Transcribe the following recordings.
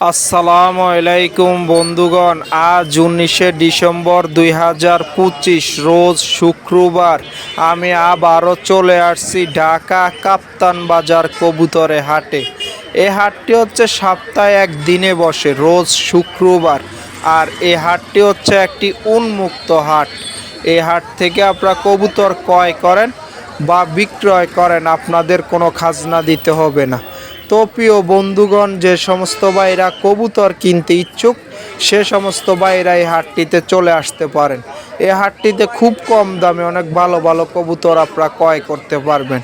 আসসালামু আলাইকুম বন্ধুগণ। আজ উনিশে ডিসেম্বর দুই হাজার পঁচিশ, রোজ শুক্রবার। আমি আবারও চলে আসছি ঢাকা কাপ্তান বাজার কবুতরে হাটে। এই হাটটি হচ্ছে সপ্তাহে একদিনে বসে, রোজ শুক্রবার। আর এই হাটটি হচ্ছে একটি উন্মুক্ত হাট। এই হাট থেকে আপনারা কবুতর ক্রয় করেন বা বিক্রয় করেন, আপনাদের কোনো খাজনা দিতে হবে না। তো প্রিয় বন্ধুগণ, যে সমস্ত ভাইরা কবুতর কিনতে ইচ্ছুক, সে সমস্ত ভাইরা এই হাটটিতে চলে আসতে পারেন। এই হাটটিতে খুব কম দামে অনেক ভালো ভালো কবুতর আপনারা ক্রয় করতে পারবেন।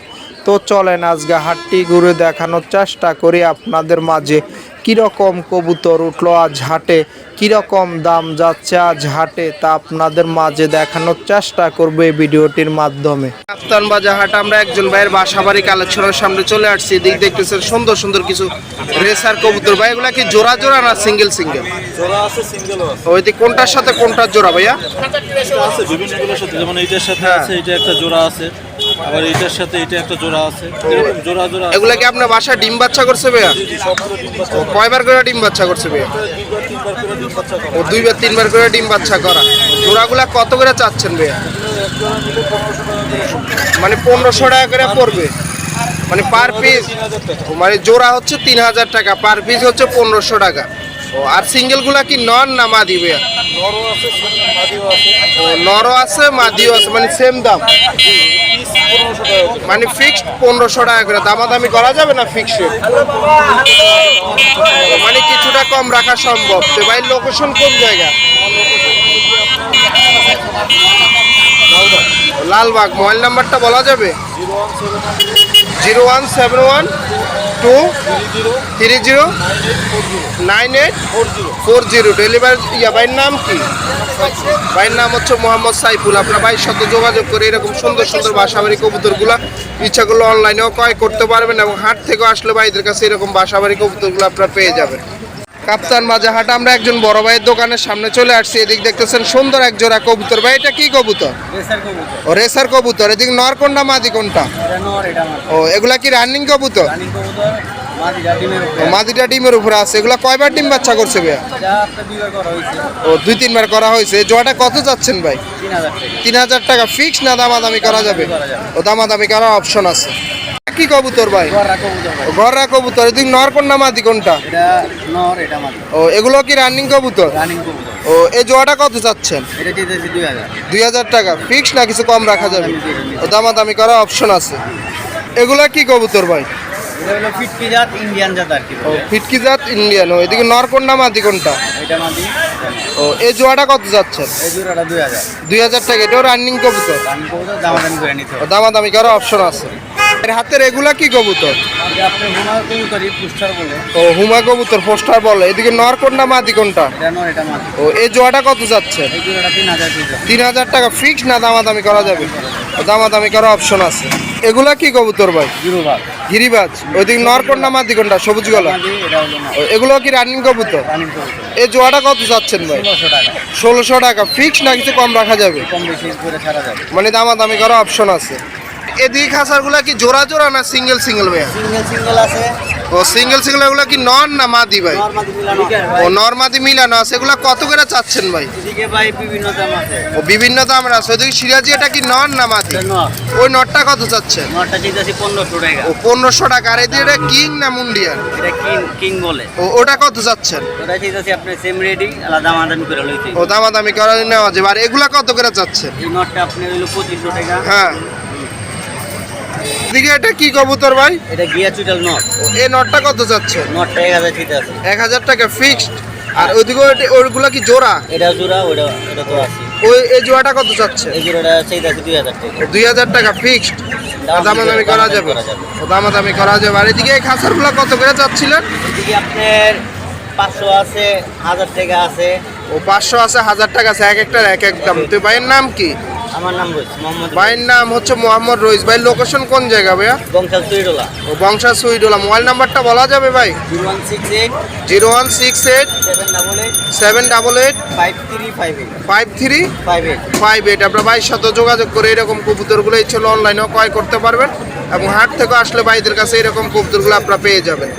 তো চলেন আজকে হাটটি ঘুরে দেখানোর চেষ্টা করি আপনাদের মাঝে। কীরকম কবুতর উঠল আজ হাটে? কীরকম দাম যাচ্ছে আজ হাটে? তা আপনাদের মাঝে দেখানোর চেষ্টা করব এই ভিডিওটির মাধ্যমে। কাপ্তান বাজার হাট আমরা একজন ভাইয়ের বাসাবাড়ি কালেকশনের সামনে চলে আসছি। দিক দেখতেছেন সুন্দর সুন্দর কিছু রেসার কবুতর। ভাই এগুলা কি জোড়া জোড়া না সিঙ্গেল সিঙ্গেল? জোড়া আছে সিঙ্গেলও ওই দিক কোনটার সাথে কোনটার জোড়া ভাইয়া? আছে বিভিন্নগুলোর সাথে। যেমন এইটার সাথে হ্যাঁ। আছে এটা একটা জোড়া আছে। আবার এইটার সাথে এটা একটা জোড়া আছে। এরকম জোড়া জোড়া এগুলা কি আপনার বাসায় ডিম বাচ্চা করছে ভাইয়া। কয়বার করে ডিম বাচ্চা করছে ভাইয়া? দুইবার তিনবার করে ডিম বাচ্চা ও দুইবার তিনবার করে ডিম বাচ্চা করা। জোড়াগুলা কত করে চাচ্ছেন ভাইয়া। মানে পনেরোশো টাকা করে পড়বে। মানে পার পিস মানে জোড়া হচ্ছে তিন হাজার টাকা পার পিস হচ্ছে পনেরোশো টাকা। ও আর সিঙ্গেলগুলা কি নন না মাদি ভাইয়া? নরও আছে মাদিও আছে। ও নরও আছে মানে সেম দাম। মানে ফিক্সড পনেরোশো টাকা করে। দামাদামি করা যাবে না ফিক্সড? মানে কিছুটা কম রাখা সম্ভব। তো ভাই লোকেশন কোন জায়গা? লালবাগ মোবাইল নাম্বারটা বলা যাবে? Zero one seven one two three zero nine eight four zero. Delivery, ইয়া, ভাইয়ের নাম কি? ভাইয়ের নাম হচ্ছে মোহাম্মদ সাইফুল। আপনার ভাইয়ের সাথে যোগাযোগ করে এরকম সুন্দর সুন্দর বাসাবাড়ি কবুতরগুলো ইচ্ছা করলে অনলাইনেও ক্রয় করতে পারবেন এবং হাট থেকে আসলে ভাইদের কাছে এরকম বাসাবাড়ি কবুতরগুলো আপনারা পেয়ে যাবেন। কাপ্তান বাজার হাট আমরা একজন বড় ভাইয়ের দোকানের সামনে চলে আসছি এদিক দেখতেছেন সুন্দর এক জোড়া কবুতর। ভাই এটা কি কবুতর? ও রেসার কবুতর। এদিক নর কোনটা? মাদি কোনটা ও এগুলা কি রানিং কবুতর? মাদিটা ডিমের উপরে আছে। এগুলা কয়বার ডিম বাচ্চা করছে ভাইয়া? ও দুই তিনবার করা হয়েছে। জোড়াটা কত যাচ্ছেন ভাই? তিন হাজার টাকা। ফিক্স না দামাদামি করা যাবে। ও দামাদামি করার অপশন আছে। কি কবুতর ভাই? গররা কবুতর ভাই। ঘররা কবুতর এদিক নর কোনটা মাদি কোনটা? ও এগুলো কি রানিং কবুতর? ও এই জোড়াটা কত চাচ্ছেন? এটা দুই হাজার। টাকা। ফিক্স না কিছু কম রাখা যাবে? ও দামাদামি করার অপশন আছে। এগুলা কি কবুতর ভাই? এটা ফিটকি জাত ইন্ডিয়ান জাত আর কি। ও ফিটকি জাত ইন্ডিয়ান ও এদিকে নর কোনটা মাদি কোনটা? এটা মাদি ও এই জোড়াটা কত এই জোড়াটা টাকা এটাও রানিং কবুতর? রানিং কবুতর দামাদামি করে নিতে ও হবে। দামাদামি করার অপশন আছে। হাতের এগুলা কি কবুতর? ও হুমা কবুতর পোস্টার বলে। এদিকে নর কোনটা মাদি কোনটা? ও এই জোড়াটা কত যাচ্ছে? তিন হাজার টাকা ফিক্স না দামাদামি করা যাবে? দামাদামি করার অপশন আছে। এগুলা কি কবুতর ভাই? গিরিবাজ। ওইদিকে নর কোনটা মাদি কোনটা? সবুজ গলা। এগুলো কি রানিং কবুতর? এই জোড়াটা কত যাচ্ছেন ভাই? ষোলোশো টাকা। ফিক্স না কিছু কম রাখা যাবে? মানে দামাদামি করার অপশন আছে। এদিকে খাসারগুলা কি জোড়া জোড়া না সিঙ্গেল সিঙ্গেল ভাইয়া? সিঙ্গেল সিঙ্গেল আছে। ও সিঙ্গেল সিঙ্গেল এগুলো কি নন না মাদি ভাই? ও নর্মাদি মিলানো আছে। এগুলো কত করে চাচ্ছেন ভাই? ভাই বিভিন্ন দাম আছে। ও বিভিন্ন দামের আছে ওদিকে সিরাজি এটা কি নন না মাদি? ওই নটটা কত চাচ্ছেন? চাইতেছি টাকা। ও পনেরোশো টাকা। আর এদিকে এটা কিং না মুন্ডিয়ান? এটা কিং কিং বলে। ও ওটা কত চাচ্ছেন? ওটা চাইতেছি আপনার সেম রেডি আলাদা দামাদামি করে লইতে ও দামাদামি করা নেওয়া যাবে। আর এগুলা কত করে চাচ্ছেন? এই নটটা আপনি হইল পঁচিশশো টাকা। হ্যাঁ। এদিকে এটা কি কবুতর ভাই? এটা গিয়া চুটাল নট। ও, এই নটটা কত চাচ্ছেন নটটা এক হাজার ঠিক আছে। এক হাজার টাকা ফিক্সড আর ওইদিকে ওইগুলা কি জোড়া? এটা জোড়া ওটা এটা তো আছে। ওই এই জোড়াটা কত চাচ্ছে এই জোড়াটা চাইতেছি দুই হাজার টাকা। দুই হাজার টাকা ফিক্সড দামাদামি করা যাবে। দামাদামি করা যাবে। আর এদিকে এই খাসারগুলো কত করে চাচ্ছিলেন এদিকে আপনার পাঁচশো আছে হাজার টাকা আছে। ও পাঁচশো আছে হাজার টাকা আছে। এক একটার এক এক দাম। তো ভাইয়ের নাম কি? আমার নাম রয়েছে মোহাম্মদ ভাইয়ের নাম হচ্ছে মোহাম্মদ রইস। ভাই লোকেশন কোন জায়গা ভাইয়া? বংশাল চুইডোলা ও বংশা সুইডোলা। মোবাইল নাম্বারটা বলা যাবে ভাই? Zero one six eight. Zero one six eight. Seven double eight. Seven double eight. Five three five eight. Five three five eight. Five eight. আপনার ভাইয়ের সাথে যোগাযোগ করে এরকম কবুতরগুলো এই ছিল অনলাইনেও ক্রয় করতে পারবেন এবং হাট থেকে আসলে ভাইদের কাছে এরকম কবুতরগুলো আপনারা পেয়ে যাবেন।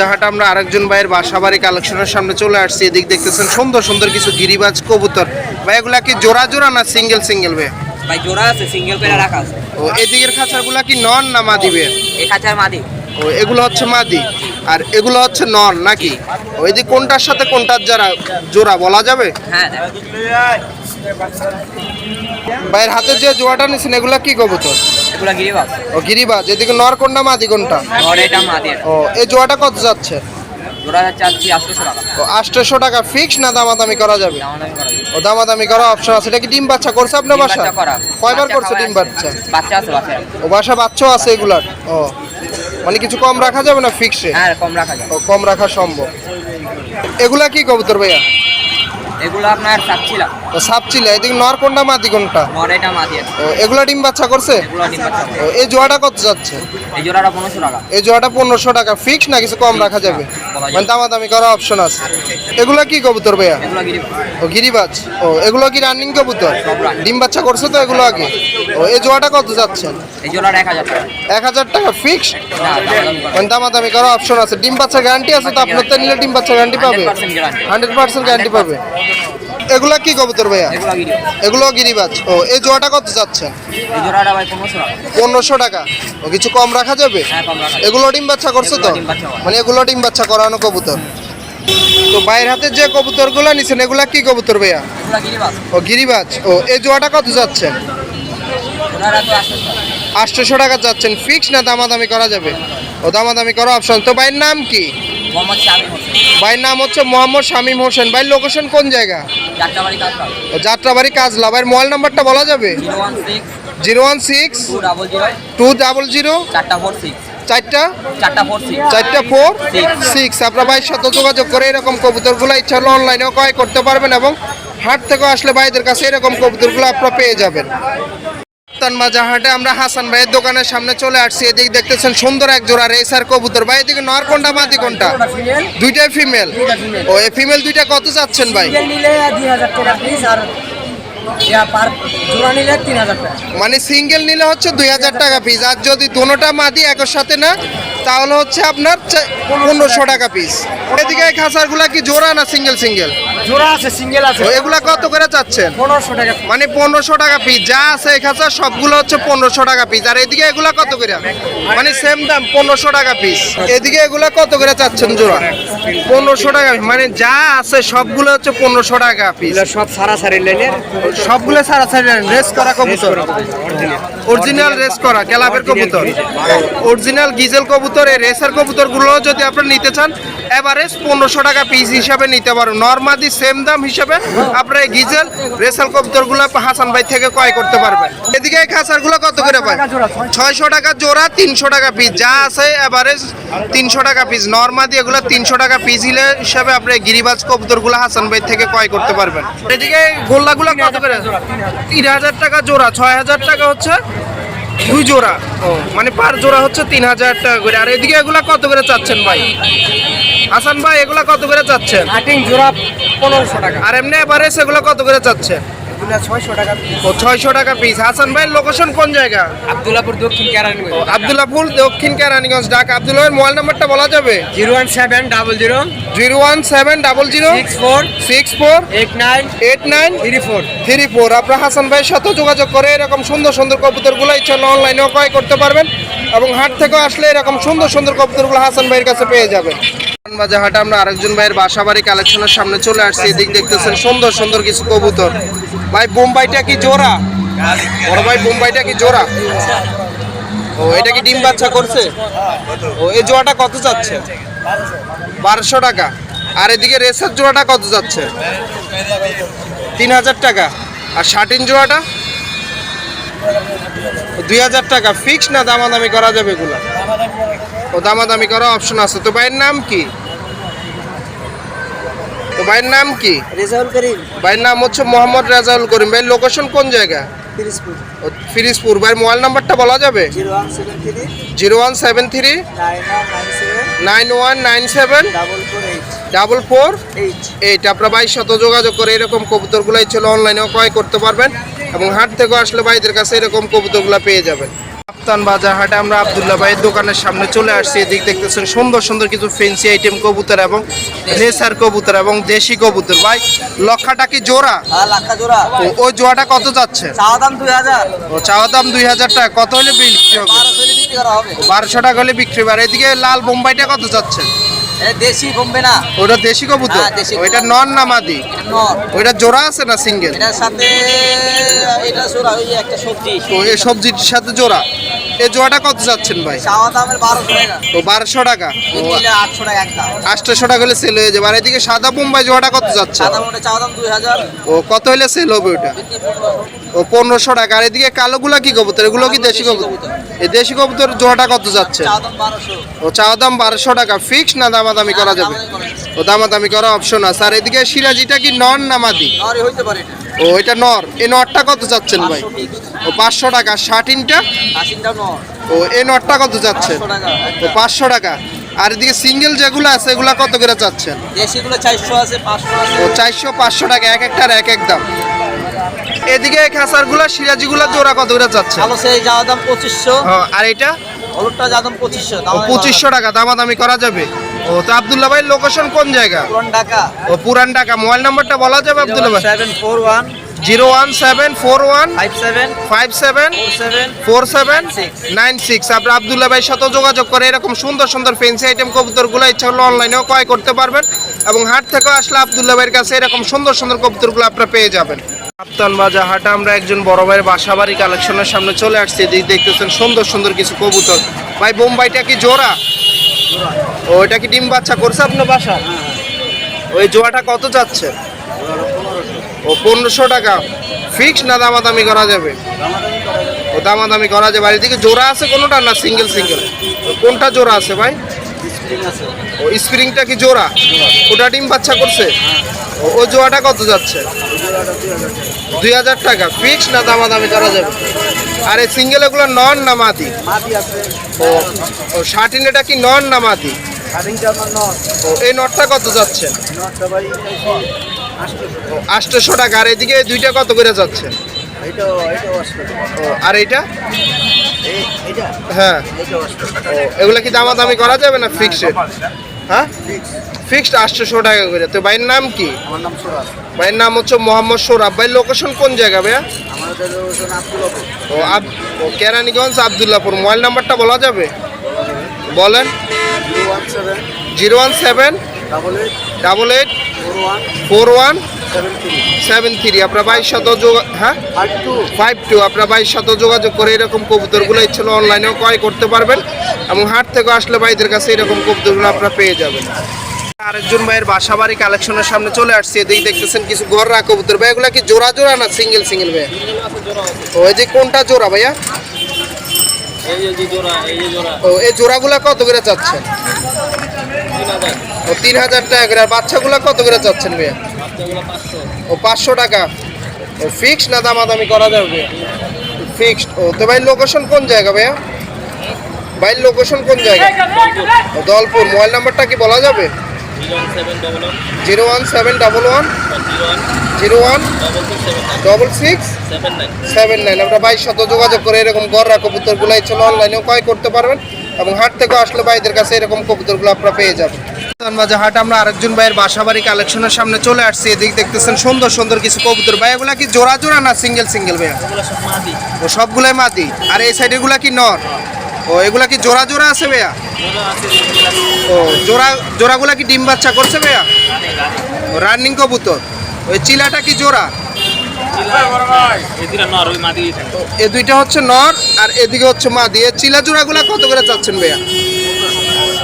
জাহাটা আমরা আরেকজন ভাইয়ের বাসা বাড়ি কালেকশনের সামনে চলে আসছি। এদিক দেখতেছেন সুন্দর সুন্দর কিছু গিরিবাজ কবুতর। ভাই এগুলা কি জোড়া জোড়া না সিঙ্গেল সিঙ্গেল ভাই? ভাই জোড়া আছে সিঙ্গেল পেয়ার রাখা আছে। ও এদিকের খাঁচাগুলা কি নন না মাদি বে এই খাঁচার মাদি। ও এগুলো হচ্ছে মাদি। আর এগুলো হচ্ছে নন নাকি? ও এদিক কোনটার সাথে কোনটার যারা জোড়া বলা যাবে? হ্যাঁ ভাইয়ের হাতে যে জোড়াটা নিছেন এগুলা কি কবুতর? এগুলো গিরিবাস ও গিরিবাজ। এদিকে নর কোনটা মাদি কোনটা? আর এটা মাদি। ও এই জোড়াটা কত যাচ্ছে? জোড়া চাচ্ছি আটশোশো টাকা। ও আটশোশো টাকা ফিক্স না দামাদামি করা যাবে। ও দামাদামি করা অপশন আছে। এটা কি ডিম বাচ্চা করছে আপনার বাসা। কয়বার করছে ডিম বাচ্চা? বাচ্চা আছে বাচ্চা ও বাসা বাচ্চাও আছে এগুলার? ও মানে কিছু কম রাখা যাবে না ফিক্সে হ্যাঁ কম রাখা যাবে। ও কম রাখা সম্ভব। এগুলা কি কবুতর ভাইয়া? এগুলো আপনার এদিকে নর কোনটা মাদি কোনটা? মর এটা মাদি আছে। ও এগুলা ডিম বাচ্চা করছে? এগুলো ডিম বাচ্চা ও এই জোড়াটা কত যাচ্ছে? এই জোড়াটা পনেরোশো টাকা। এই জোড়াটা পনেরোশো টাকা। ফিক্স না কিছু কম রাখা যাবে। মানে দামাদামি করা অপশন আছে। এগুলো কি কবুতর ভাইয়া? ও গিরিবাজ। ও এগুলো কি রানিং কবুতর। ডিম বাচ্চা করছে তো এগুলো আগে। ও এই জোড়াটা কত যাচ্ছেন এক হাজার টাকা। এক হাজার টাকা ফিক্স না দাম দামি করা। মানে দামাদামি করা অপশন আছে। ডিম বাচ্চা গ্যারান্টি আছে তো আপনার তো নিলে ডিম বাচ্চা গ্যারান্টি পাবে। হান্ড্রেড পার্সেন্ট গ্যারান্টি পাবে। এগুলা কি কবুতর ভাইয়া? এগুলো গিরিবাজ। ও এই জোড়াটা কত যাচ্ছেন? এই জোড়াটা ভাই পনেরোশো টাকা। ও কিছু কম রাখা যাবে? হ্যাঁ কম রাখা যাবে। এগুলো ডিম বাচ্চা করছে তো। মানে এগুলো ডিম বাচ্চা করানো কবুতর। তো বাইরের হাতে যে কবুতরগুলো নিছেন এগুলা কি কবুতর ভাইয়া? ও গিরিবাজ। ও এই জোড়াটা কত যাচ্ছেন? আটশোশো টাকা যাচ্ছেন। ফিক্স না দামাদামি করা যাবে? ও দামাদামি করা অপশন তো ভাইয়ের নাম কি? মোহাম্মদ ভাইয়ের নাম হচ্ছে মোহাম্মদ শামীম হোসেন। ভাইয়ের লোকেশন কোন জায়গা? যাত্রাবাড়ি কাজলা ভাইয়ের মোবাইল নাম্বারটা বলা যাবে? Zero one six two double zero চারটা চারটা? Four six. আপনার ভাইয়ের সাথে যোগাযোগ করে এরকম কবুতরগুলো ইচ্ছা হলে অনলাইনেও ক্রয় করতে পারবেন এবং হাট থেকে আসলে ভাইদের কাছে এরকম কবুতরগুলো আপনারা পেয়ে যাবেন। তানমা জাহাটে আমরা হাসান ভাইয়ের দোকানের সামনে চলে আসছি। এদিকে দেখতেছেন সুন্দর এক জোড়া রেসার কবুতর। ভাই এদিকে নর কোনটা মাদি কোনটা? দুইটাই ফিমেল ও এই ফিমেল দুইটা কত চাচ্ছেন ভাই? পার জোড়া নিলে তিন হাজার টাকা। মানে সিঙ্গেল নিলে হচ্ছে দুই হাজার টাকা পিস আর যদি দোনোটা মাদি একর সাথে না তাহলে হচ্ছে আপনার পনেরোশো টাকা পিস এদিকে এই খাঁচারগুলা কি জোড়া না সিঙ্গেল সিঙ্গেল? জোড়া আছে সিঙ্গেল আছে। এগুলা কত করে চাচ্ছেন? পনেরোশো টাকা মানে পনেরোশো টাকা পিস যা আছে এই খাঁচা সবগুলো হচ্ছে পনেরোশো টাকা পিস আর এদিকে এগুলা কত করে? মানে সেম দাম পনেরোশো টাকা পিস এদিকে এগুলা কত করে চাচ্ছেন জোড়া? পনেরোশো টাকা মানে যা আছে সবগুলো হচ্ছে পনেরোশো টাকা পিস সব সারা সারি লাইনের সবগুলো সারা সারি রেস করা কবুতর। অরিজিনাল রেস করা ক্যালাপের কবুতর। অরিজিনাল গিজেল কবুতর, এই রেসার কবুতরগুলো যদি আপনারা নিতে চান এভারেজ পনেরোশো টাকা পিস হিসাবে নিতে পারো। নর্মালি সেম দাম হিসাবে আপনারা এই গিজেল রেসার কবুতরগুলো হাসান ভাই থেকে ক্রয় করতে পারবেন। এদিকে এই খাঁচারগুলো কত করে পায় ছয়শো টাকা জোড়া, তিনশো টাকা পিস যা আছে এভারেজ তিনশো টাকা পিস নর্মালি এগুলো তিনশো টাকা পিস হিসাবে আপনি গিরিবাজ কবুতরগুলো হাসান ভাই থেকে ক্রয় করতে পারবেন। এদিকে গোল্লাগুলো কত করে তিন হাজার টাকা জোড়া ছয় হাজার টাকা হচ্ছে দুই জোড়া। ও মানে পার জোড়া হচ্ছে তিন হাজার টাকা করে। আর এদিকে এগুলা কত করে চাচ্ছেন ভাই? হাসান ভাই এগুলা কত করে চাচ্ছেন? জোড়া পনেরোশো টাকা। আর এমনি এবারে সেগুলো কত করে চাচ্ছেন? ছয়শো টাকা পিস হাসান ভাই লোকেশন কোন জায়গা? আবদুল্লাপুর দক্ষিণ কেরানীগঞ্জ। আবদুল্লাপুর দক্ষিণ কেরানীগঞ্জ ঢাকা। আবদুল্লাহ মোবাইল নাম্বারটা বলা যাবে? Zero one seven double zero. Zero one seven double zero. Six four. Six four. Eight nine. Eight nine. Three four. Three four. আপনার হাসান ভাইয়ের সাথে যোগাযোগ করে এরকম সুন্দর সুন্দর কবুতরগুলো ইচ্ছা হলে অনলাইনেও ক্রয় করতে পারবেন এবং হাট থেকে আসলে এরকম সুন্দর সুন্দর কবুতরগুলো হাসান ভাইয়ের কাছে পেয়ে যাবেন। বাজার হাটে আমরা আরেকজন ভাইয়ের বাসা বাড়ি কালেকশনের সামনে চলে আসছি। এদিক দেখতেছেন সুন্দর সুন্দর কিছু কবুতর। ভাই, বোম্বাইটা কি জোড়া? বড় ভাই, বোম্বাইটা কি জোড়া? ও, এটা কি ডিম বাচ্চা করছে? ও, এই জোড়াটা কত যাচ্ছে? বারোশো টাকা। আর এদিকে রেসার জোড়াটা কত যাচ্ছে? তিন হাজার টাকা। আর শার্টিন জোড়াটা? দুই হাজার টাকা। ফিক্স না দামাদামি করা যাবে এগুলো? ও, দামাদামি করা অপশন আছে। তো ভাইয়ের নাম কি? ভাইয়ের নাম কি? রেজাউল করিম। ভাইয়ের নাম হচ্ছে মোহাম্মদ রাজাউল করিম। ভাই লোকেশন কোন জায়গা? ফিরিজপুর। ভাইয়ের মোবাইল নাম্বারটা বলা যাবে? Zero one seven three. Zero one seven three. Nine one nine seven. Double four eight. আপনার ভাইয়ের সাথে যোগাযোগ করে এরকম কবুতরগুলো ছিল অনলাইনেও ক্রয় করতে পারবেন এবং হাট থেকে আসলে ভাইদের কাছে এরকম কবুতরগুলো পেয়ে যাবেন। কাপ্তান বাজার হাটে আমরা আবদুল্লাহ ভাইয়ের দোকানের সামনে চলে আসছি। এদিক দেখতেছেন সুন্দর সুন্দর কিছু ফেন্সি আইটেম কবুতর এবং লেসার কবুতর এবং দেশি কবুতর। ভাই লক্ষাটা কি জোড়া? জোড়া। ও- ওই জোড়াটা কত যাচ্ছে? চাওয়া দাম দুই হাজার। ও চাওয়া দাম দুই হাজার টাকা। কত হলে বিক্রি হবে। বারোশো টাকা হলে বিক্রি হবে। আর এদিকে লাল বোম্বাইটা কত যাচ্ছে? দেশি কমবে না। ওটা দেশি কবুতর? হ্যাঁ, ওইটা নন না মাদি ওইটা জোড়া আছে না সিঙ্গেল? এটার সাথে এটা জোড়া ওই একটা সবজি। তো এই সবজির সাথে জোড়া? এই জোড়াটা কত যাচ্ছেন ভাই? দামের বারোশো টাকা। তো বারোশো টাকা? ও নিলে আটশো টাকা হলে সেল হয়ে যাবে। আর এদিকে সাদা বোম্বাই জোড়াটা কত যাচ্ছে? ও কত হলে সেল হবে ওটা? ও পনেরোশো টাকা। আর এদিকে কালোগুলা কি কবুতর? এগুলো কি দেশি কবুতর। এই দেশি কবুতর জোড়াটা কত যাচ্ছে? ও চাওয়া দাম বারোশো টাকা। ফিক্স না দামাদামি করা যাবে? ও দামাদামি করা অপশন আছে। আর এদিকে সিরাজিটা কি নন না মাদি? হইতে পারে ও এটা নর। এই নরটা কত যাচ্ছেন ভাই? ও পাঁচশো টাকা। আশিনটাও নর। ও এই নটটা কত যাচ্ছে ও পাঁচশো টাকা। আর এদিকে সিঙ্গেল যেগুলো আছে এগুলা কত করে চাচ্ছেন দেশিগুলো চারশো আছে পাঁচশো ও চারশো পাঁচশো টাকা এক একটার এক এক দাম। এদিকে খাসারগুলা সিরাজিগুলা জোড়া কত করে যাচ্ছে? ভালো সেই যাওয়া দাম পঁচিশশো। আর এটা? হলুদটা যাওয়া দাম পঁচিশশো পঁচিশশো টাকা দামাদামি করা যাবে? ও তো আবদুল্লাহ ভাই লোকেশন কোন জায়গা? পুরান ঢাকা। ও পুরান ঢাকা। মোবাইল নাম্বারটা বলা যাবে আবদুল্লাহ ভাই? Seven four one zero one seven four one five seven five seven seven four seven nine six. আপনার আবদুল্লাহ ভাইয়ের সাথে যোগাযোগ করে এরকম সুন্দর সুন্দর ফেন্সি আইটেম কবুতরগুলো ইচ্ছা হলে অনলাইনেও ক্রয় করতে পারবেন এবং হাট থেকেও আসলে আবদুল্লাহ ভাইয়ের কাছে এরকম সুন্দর সুন্দর কবুতরগুলো আপনারা পেয়ে যাবেন। কাপ্তান বাজার হাটে আমরা একজন বড় ভাইয়ের বাসাবাড়ি কালেকশনের সামনে চলে আসছি। দেখতেছেন সুন্দর সুন্দর কিছু কবুতর। ভাই বোম্বাইটা কি জোড়া? ও এটা কি ডিম বাচ্চা করছে আপনার বাসা ওই জোড়াটা কত যাচ্ছে? ও পনেরোশো টাকা। ফিক্স না দামাদামি করা যাবে? ও দামাদামি করা যাবে। আর এদিকে জোড়া আছে কোনোটা না সিঙ্গেল সিঙ্গেল কোনটা জোড়া আছে ভাই? ও স্প্রিংটা কি জোড়া? ওটা ডিম বাচ্চা করছে? ও ও জোড়াটা কত যাচ্ছে? দুই হাজার টাকা। ফিক্স না দামাদামি করা যাবে? আর এই সিঙ্গেল এগুলো নন না মাদি? ও ও শার্টিন এটা কি নন না মাদি? ও এই নটটা কত যাচ্ছে? আষ্টশো আটশোশো। টাকা আর এদিকে দুইটা কত করে যাচ্ছে? আর এইটা? হ্যাঁ। এগুলো কি দামাদামি করা যাবে না ফিক্সড হ্যাঁ? ফিক্সড আটশোশো টাকা করে। তো ভাইয়ের নাম কি? ভাইয়ের নাম হচ্ছে মোহাম্মদ সৌরভ ভাই লোকেশন কোন জায়গা ভাইয়া? ও আব ও কেরানীগঞ্জ আবদুল্লাপুর মোবাইল নাম্বারটা বলা যাবে? বলেন। Zero one seven double eight four one seven three. আপনার বাইশ শত হ্যাঁ? ফাইভ টু আপনার বাইশ শত যোগাযোগ করে এরকম কবুতরগুলো ইচ্ছিল অনলাইনেও ক্রয় করতে পারবেন এবং হাট থেকে আসলে ভাইদের কাছে এরকম কবুতরগুলো আপনারা পেয়ে যাবেন। আরেকজন ভাইয়ের বাসা কালেকশনের সামনে চলে আসছে। এদিকে দেখতেছেন কিছু গররা কবুতর। ভাই, এগুলা কি জোড়া জোড়া না সিঙ্গেল সিঙ্গেল ভাইয়া ওই যে কোনটা জোড়া ভাইয়া? ও, এই জোড়াগুলা কত করে চাচ্ছেন? তিন হাজার টাকা করে। আর কত করে চাচ্ছেন ভাইয়া? ও পাঁচশো টাকা। ও ফিক্স না দামাদামি করা যাবে ফিক্সড ও, তো ভাই লোকেশন কোন জায়গা ভাইয়া? ভাই লোকেশন কোন জায়গা? দলপুর। মোবাইল নাম্বারটা কি বলা যাবে? Zero one seven double one. Zero one double six seven nine আমরা বাইশ শত যোগাযোগ করে এরকম গররা কবুতরগুলো ইচ্ছা অনলাইনেও ক্রয় করতে পারবেন এবং হাট থেকে আসলে ভাইদের কাছে এরকম কবুতরগুলো আপনারা পেয়ে যাবেন। বাজার হাট আমরা আরেকজন ভাইয়ের বাসাবাড়ি কালেকশনের সামনে চলে আসছি। এদিক দেখতেছেন সুন্দর সুন্দর কিছু কবুতর। ভাই এগুলা কি জোড়া জোড়া না সিঙ্গেল সিঙ্গেল ভাইয়া? ও সবগুলাই মাদি। আর এই সাইডেরগুলা কি নর? ও এগুলা কি জোড়া জোড়া আছে ভাইয়া? ও জোড়া জোড়াগুলা কি ডিম বাচ্চা করছে ভাইয়া? ও রানিং কবুতর। ওই চিলাটা কি জোড়া? এ দুইটা হচ্ছে নর আর এদিকে হচ্ছে মাদি। এ চিলা জোড়াগুলা কত করে চাচ্ছেন ভাইয়া?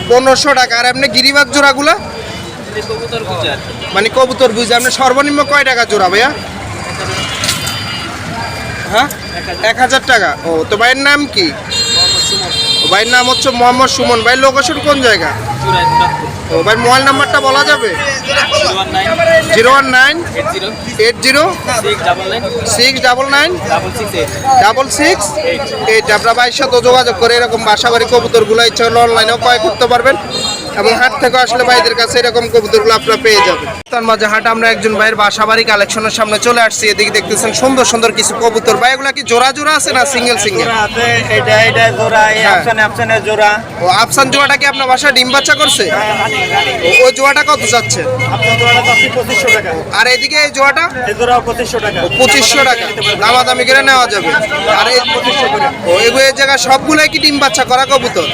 পনেরোশো টাকা। আর এমনি গিরিবাগ জোড়াগুলা? মানে কবুতর বুঝে আপনি সর্বনিম্ন কয় টাকা জোড়া ভাইয়া? হ্যাঁ? এক হাজার টাকা। ও, তো ভাইয়ের নাম কি? ভাইয়ের নাম হচ্ছে মোহাম্মদ সুমন। ভাই লোকেশন কোন জায়গা? ও ভাই মোবাইল নাম্বারটা বলা যাবে? Zero one nine eight zero six double nine double six eight. আপনার ভাইয়ের সাথে যোগাযোগ করে এরকম বাসাবাড়ি কবুতরগুলো ইচ্ছা হলে অনলাইনেও ক্রয় করতে পারবেন। এবং হাট থেকে আসলে ভাইদের কাছে এরকম কবুতরগুলো আপনারা পেয়ে যাবেন। তার মাঝে হাট আমরা একজন ভাইয়ের বাসা বাড়ি কালেকশনের সামনে চলে আসছি। এদিকে দেখতেছেন সুন্দর সুন্দর কিছু কবুতর। ভাই এগুলা কি জোড়া জোড়া আছে না সিঙ্গেল সিঙ্গেল জোড়া এটা এটা জোড়া এই হ্যাঁ। অপশন জোড়া। ও আফসান জোড়াটা কি আপনার বাসায় ডিম বাচ্চা করছে? ও- ওই জোড়াটা কত যাচ্ছে? আপনার জোড়াটা চাচ্ছি পঁচিশশো টাকা। আর এদিকে এই জোড়াটা? এই জোড়াও পঁচিশশো টাকা। পঁচিশশো টাকা। দামাদামি করে নেওয়া যাবে। আর এই পঁচিশশো করে। ও এগুলো এই জায়গায় সবগুলোই কি ডিম বাচ্চা করা কবুতর?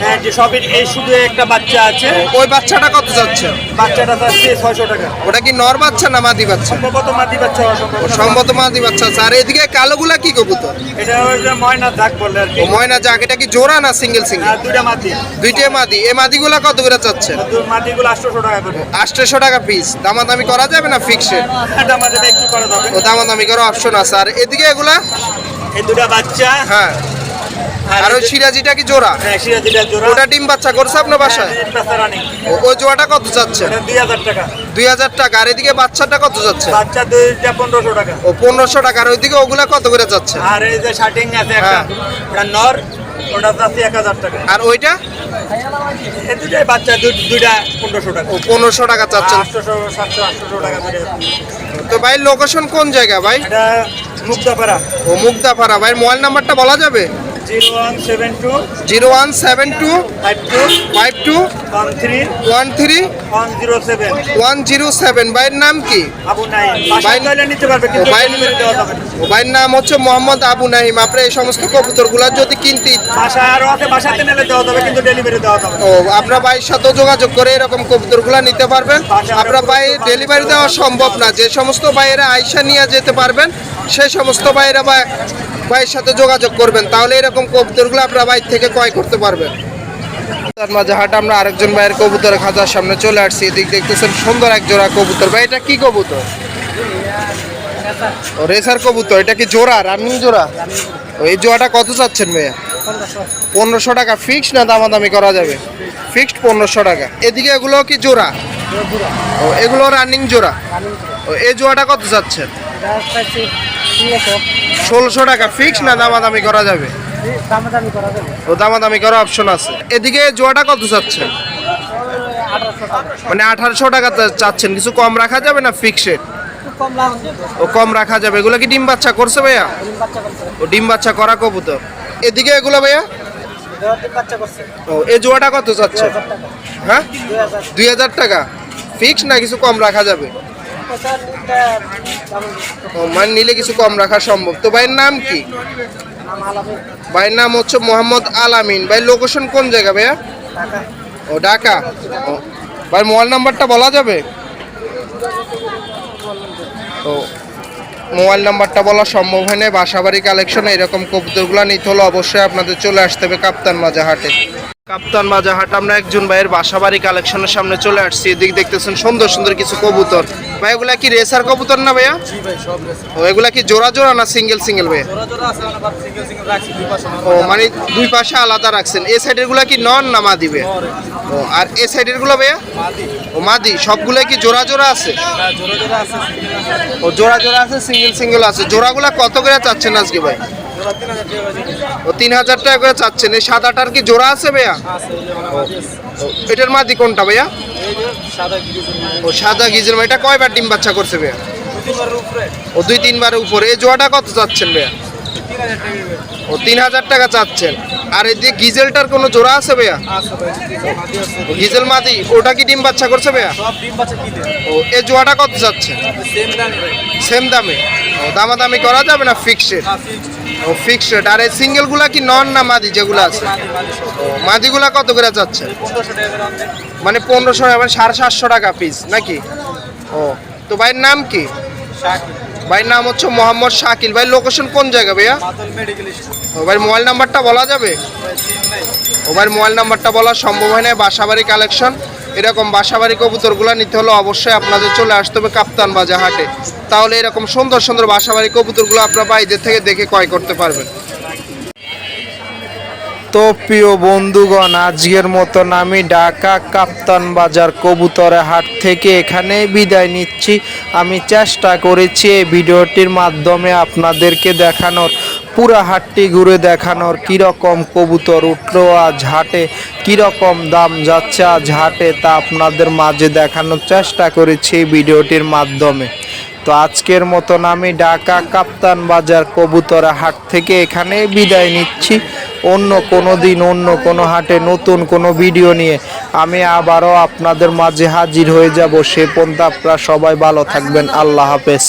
হ্যাঁ যে সবই এই শুধু একটা বাচ্চা আছে। ওই বাচ্চাটা কত যাচ্ছে? বাচ্চাটা চাচ্ছি ছয়শো টাকা। ওটা কি নর বাচ্চা না মাদি বাচ্চা? সম্ভবত মাটি বাচ্চা সম্ভবত। মাদি বাচ্চা আর এদিকে কালোগুলা কি কবুতর? এটা ময়না দাগ বললে আর কি। ময়না যাক এটা কি জোড়া না সিঙ্গেল সিঙ্গেল? আর দুইটা মাটি দুইটাই মাদি। এই মাদিগুলা কত করে চাচ্ছে মাটিগুলো আটশোশো টাকা করে। আটশোশো টাকা পিস দামাদামি করা যাবে না ফিক্সড এটা মাটিটা একটু করা যাবে। ও দামাদামি করার অপশন আছে। আর এদিকে এগুলা? এই দুটা বাচ্চা। হ্যাঁ। আর ওই সিরাজিটা কি জোড়া? হ্যাঁ সিরাজিটা জোড়া। ওটা ডিম বাচ্চা করছে আপনার বাসায়? ও- ওই জোড়াটা কত যাচ্ছে দুই হাজার টাকা। দুই হাজার টাকা। আর এদিকে বাচ্চাটা কত যাচ্ছে বাচ্চা দুইটা পনেরোশো টাকা। ও পনেরোশো টাকা। আর ওইদিকে ওগুলা কত করে যাচ্ছে আর এই যে শার্টিং আছে একটা হ্যাঁ। ওটা নর ওটা চাচ্ছি এক হাজার টাকা। আর ওইটা? দুটাই বাচ্চা দুই- দুইটা পনেরোশো টাকা। ও পনেরোশো টাকা চাচ্ছেন আটশোশো সাতশো আটশোশো টাকা তো ভাই লোকেশন কোন জায়গা ভাই? এটা মুক্তাপাড়া ও মুগ্ধাপাড়া ভাই মোবাইল নাম্বারটা বলা যাবে? Zero one seven two five two one three one zero seven. ভাইয়ের নাম কি? ভাইয়ের নাম হচ্ছে মোহাম্মদ আবু নাহিম। আপনি এই সমস্ত কবুতরগুলো যদি কিনতে। ও আপনার ভাইয়ের সাথেও যোগাযোগ করে এরকম কবুতরগুলো নিতে পারবেন। আপনার ভাই ডেলিভারি দেওয়া সম্ভব না। যে সমস্ত ভাইয়েরা আইসা নিয়ে যেতে পারবেন সেই সমস্ত ভাইয়েরা ভাই ভাইয়ের সাথে যোগাযোগ করবেন, তাহলে এরকম কবুতরগুলো আপনার বাইর থেকে ক্রয় করতে পারবেন। তার মাঝে হাট, আমরা আরেকজন ভাইয়ের কবুতরের খাঁচার সামনে চলে আসছি, এদিক দেখতেছেন সুন্দর এক জোড়া কবুতর। ভাই, এটা কি কবুতর? ও, রেসার কবুতর, এটা কি জোড়া, রানিং জোড়া? এই জোড়াটা কত চাচ্ছেন ভাইয়া? পনেরোশো টাকা ফিক্সড না দামাদামি করা যাবে? ফিক্সড পনেরোশো টাকা। এদিকে এগুলো কি জোড়া? ও, এগুলো রানিং জোড়া? ও, এই জোড়াটা কত চাচ্ছেন? ষোলোশো টাকা ফিক্স না দামাদামি করা যাবে? ও দামাদামি করার অপশন আছে। এদিকে জোড়াটা কত চাচ্ছেন? মানে আঠারোশো টাকা চাচ্ছেন। কিছু কম রাখা যাবে না ফিক্সড ও কম রাখা যাবে। এগুলো কি ডিম বাচ্চা করছে ভাইয়া? ও ডিম বাচ্চা করা কবুতর। এদিকে এগুলো ভাইয়া? ও এই জোড়াটা কত চাচ্ছে হ্যাঁ? দুই হাজার টাকা। ফিক্স না কিছু কম রাখা যাবে? মানে নিলে কিছু কম রাখা সম্ভব। তো ভাইয়ের নাম কি? ভাইয়ের নাম হচ্ছে মোহাম্মদ আলামিন। ভাই লোকেশন কোন জায়গা ভাইয়া? ও ঢাকা। ও ভাই মোবাইল নাম্বারটা বলা যাবে? ও মোবাইল নাম্বারটা বলা সম্ভব হয় না বাসাবাড়ি কালেকশন এরকম কবুতরগুলো নিতে হলে অবশ্যই আপনাদের চলে আসতে হবে কাপ্তান মাজা হাটে কাপ্তান মাজা হাট আমরা একজন ভাইয়ের বাসাবাড়ি কালেকশনের সামনে চলে আসছি। এদিক দেখতেছেন সুন্দর সুন্দর কিছু কবুতর। ভাই এগুলা কি রেসার কবুতর না ভাইয়া? ও এগুলা কি জোড়া জোড়া না সিঙ্গেল সিঙ্গেল ভাইয়া? ও মানে দুই পাশে আলাদা রাখছেন। এই সাইডেরগুলা কি নন না মা দিবে ও আর এই সাইডেরগুলো ভাইয়া? ও মাদি সবগুলো কি জোড়া জোড়া আছে? ও জোড়া জোড়া আছে সিঙ্গেল সিঙ্গেল আছে। জোড়াগুলা কত করে চাচ্ছেন আজকে ভাই? ও তিন হাজার টাকা করে চাচ্ছেন। এই সাদাটার কি জোড়া আছে ভাইয়া? এটার মাদি কোনটা ভাইয়া? ও সাদা গিজের এটা কয়বার ডিম বাচ্চা করছে ভাইয়া? ও দুই তিনবার উপরে। এই জোড়াটা কত চাচ্ছেন ভাইয়া? ও তিন হাজার টাকা চাচ্ছেন। আর এই যে গিজেলটার কোনো জোড়া আছে ভাইয়া? গিজেল মাদি ওটা কি ডিম বাচ্চা করছে ভাইয়া? ও এই জোড়াটা কত চাচ্ছেন? সেম দামে ও দামাদামি করা যাবে না ফিক্সড ও ফিক্সড আর এই সিঙ্গেলগুলা কি নন না মাদি যেগুলো আছে? ও মাদিগুলা কত করে যাচ্ছে মানে পনেরোশো মানে সাড়ে সাতশো টাকা পিস নাকি? ও তো ভাইয়ের নাম কি? ভাইয়ের নাম হচ্ছে মোহাম্মদ শাকিল। ভাই লোকেশন কোন জায়গা ভাইয়া? ও ভাই মোবাইল নাম্বারটা বলা যাবে? ও ভাই মোবাইল নাম্বারটা বলা সম্ভব হয় না বাসাবাড়ি কালেকশন এরকম বাসাবাড়ি কবুতরগুলো নিতে হলে অবশ্যই আপনাদের চলে আসতে হবে কাপ্তান বাজার হাটে। তাহলে এরকম সুন্দর সুন্দর বাসাবাড়ি কবুতরগুলো আপনার বাইদের থেকে দেখে ক্রয় করতে পারবেন। তো প্রিয় বন্ধুগণ, আজকের মতন আমি ঢাকা কাপ্তান বাজার কবুতরে হাট থেকে এখানে বিদায় নিচ্ছি। আমি চেষ্টা করেছি এই ভিডিওটির মাধ্যমে আপনাদেরকে দেখানোর, পুরা হাটটি ঘুরে দেখানোর কীরকম কবুতর উঠল আজ হাটে, কীরকম দাম যাচ্ছে আজ হাটে তা আপনাদের মাঝে দেখানোর চেষ্টা করেছি এই ভিডিওটির মাধ্যমে। তো আজকের মতন আমি ঢাকা কাপ্তান বাজার কবুতরা হাট থেকে এখানে বিদায় নিচ্ছি। অন্য কোনো দিন, অন্য কোনো হাটে নতুন কোনো ভিডিও নিয়ে আমি আবারও আপনাদের মাঝে হাজির হয়ে যাব। সে পন্থা আপনারা সবাই ভালো থাকবেন। আল্লাহ হাফেজ।